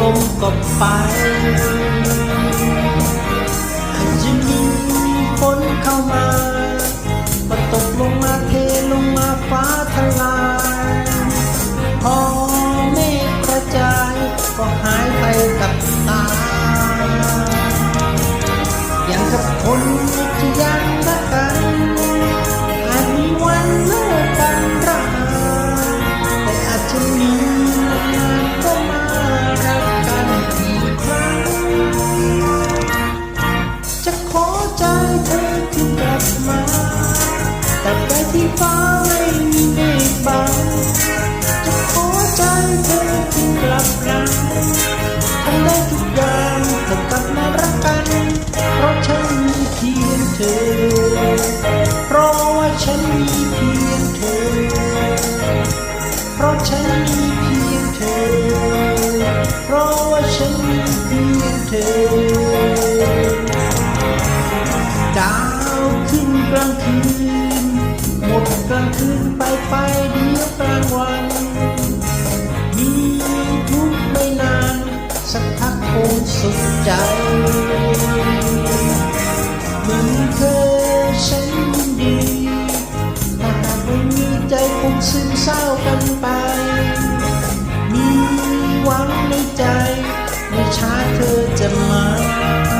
ลมก็ไปจะมีฝนเข้ามาก็ตกลงมาเทลงมาฟ้าทลายพอเมฆกระจายก็หายไปกับตา อย่างกับคนที่ยัง ธอ ดาวขึ้นกลางคืน หมดกลางคืนไปไปเดียวกลางวัน มีทุกไม่นาน สักพักคงสุดใจ ไม่ช้าเธอจะมา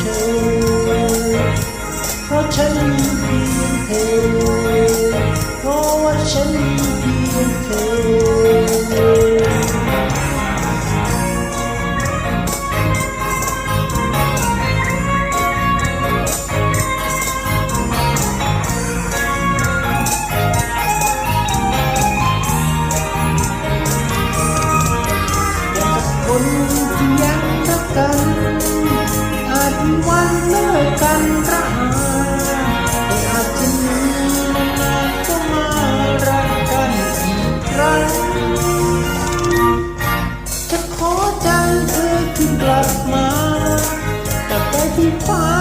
เธอเพราะฉันมีเพียงเธอ เลิกกันระหาแต่อาจจะมีนานก็มารักกันอีกครั้งจะขอใจเธอคืนกลับมาแต่ไปที่ฟ้า